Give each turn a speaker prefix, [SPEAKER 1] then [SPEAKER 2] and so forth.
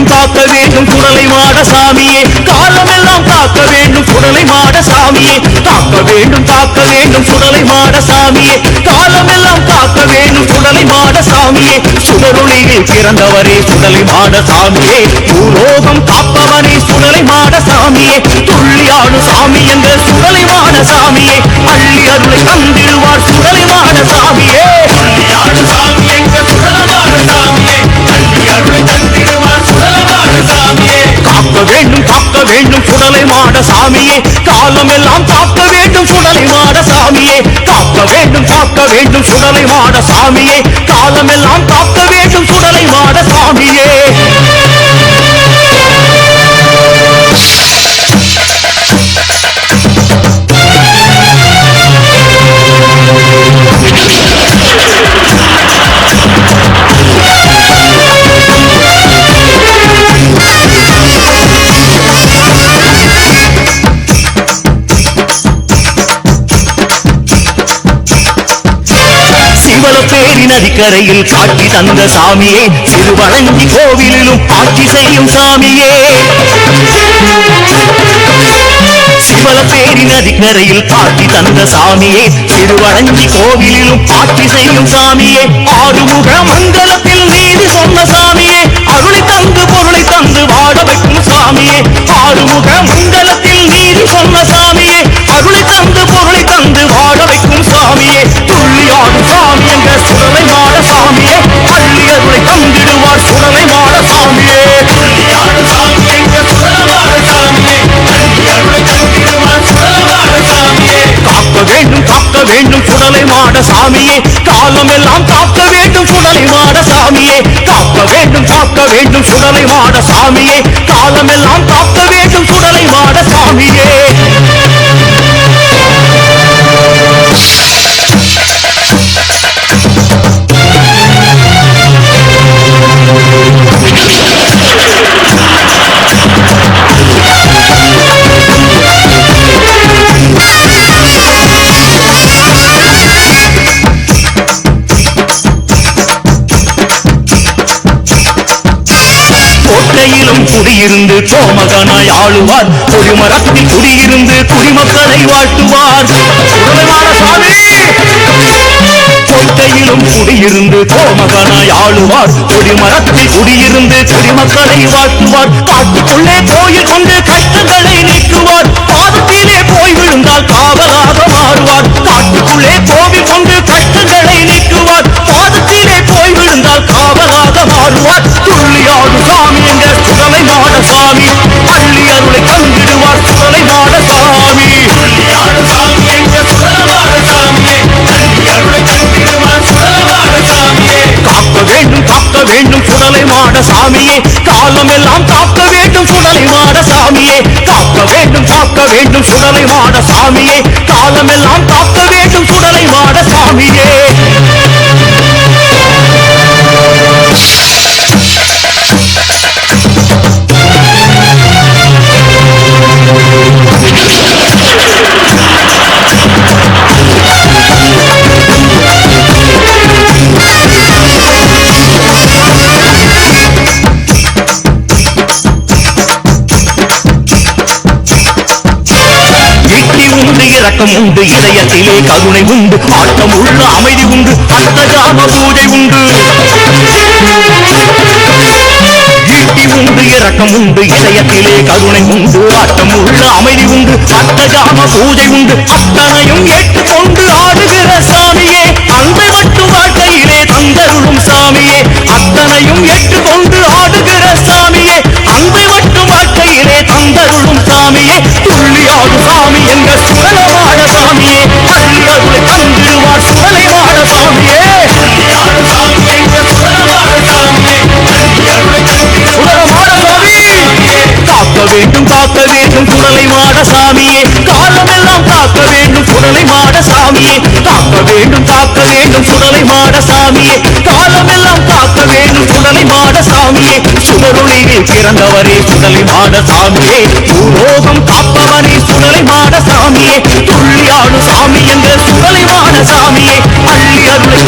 [SPEAKER 1] வேண்டும் காக்க வேண்டும் குடலை மாட சாமியே. காலமெல்லாம் காக்க வேண்டும் குடலை மாட சாமியே. காக்க வேண்டும் காக்க வேண்டும் குடலை மாட சாமியே. காலமெல்லாம் காக்க வேண்டும் குடலை மாட சாமியே. சுடரொளியில் பிறந்தவரே குடலை மாட சாமியே. பூலோகம் காப்பவனே சுடலை மாட சாமியே. துள்ளியாடு சாமி என்ற சுடலை காக்க வேண்டும் காக்க வேண்டும். சுடலை மாட சாமியே காலமெல்லாம் காக்க வேண்டும். சுடலை மாட சாமியே காக்க வேண்டும் காக்க வேண்டும். சுடலை மாட சாமியே காலமெல்லாம் காக்க வேண்டும். சுடலை மாட சாமியே. நதிக்கரையில் காட்சி தந்த சாமியே சிறுவழங்கி கோவிலிலும் ஆட்சி செய்யும் சாமியே. சிவலப்பேரி நதிக்கரையில் காட்சி தந்த சாமியே திருவழஞ்சி கோவிலிலும் ஆட்சி செய்யும் சாமியே. ஆறுமுக மண்டலத்தில் நீதி சொன்ன சாமியே அருளை தந்து பொருளை தந்து வாழ வைக்கும் சாமியே. ஆறுமுக மண்டலத்தில் காக்க வேண்டும் சுடலை மாட சாமியே. காலமெல்லாம் காக்க வேண்டும் சுடலை மாட சாமியே. காக்க வேண்டும் காக்க வேண்டும் சுடலை மாட சாமியே. காலமெல்லாம் காக்க குடியிருந்து கோமகனாய் ஆளுவார். குடிமரத்தில் குடியிருந்து குடிமக்களை வாழ்த்துவார். சுடலைமாட சாமி! குடியிருந்து கோமகனாய் ஆளுவார். குடிமரத்தில் குடியிருந்து குடிமக்களை வாழ்த்துவார். காட்டுக்குள்ளே கோயில் கொண்டு கஷ்டங்களை நீக்குவார். பாதத்திலே போய் விழுந்தால் காவலாக மாறுவார். காட்டுக்குள்ளே கோவில் கொண்டு சாமியே காலமெல்லாம் காக்க வேண்டும் சுடலை மாட சாமியே. காக்க வேண்டும் காக்க வேண்டும் சுடலை மாட சாமியே. காலமெல்லாம் காக்க வேண்டும் சுடலை மாட சாமியே. இரக்கம் உண்டு. இதயத்திலே கருணை உண்டு. ஆட்டம் உள்ள அமைதி உண்டு. அர்த்தஜாம பூஜை உண்டு. ஈட்டி உண்டு இரக்கம் உண்டு. இதயத்திலே கருணை உண்டு. ஆட்டம் உள்ள அமைதி உண்டு. அர்த்தஜாம பூஜை உண்டு. அத்தனையும் ஏற்றுக்கொண்டு ஆடுகிற சாமியே. அன்பை மட்டும் வாழ்க்கையிலே தந்தருளும் சாமியே. அத்தனையும் ஏற்றுக்கொண்டு ஆடுகிற சாமியே. சுடலை மாட சாமியே. காக்க வேண்டும் காக்க வேண்டும் சுடலை மாட சாமியே. காலமெல்லாம் காக்க வேண்டும் சுடலை மாட சாமியே. சுடருளியில் பிறந்தவரே சுடலை மாட சாமியே. பூலோகம் காப்பவரே சுடலை மாட சாமியே. துள்ளியாடு சாமி என்ற சுடலை மாட சாமியே. அள்ளி அருளை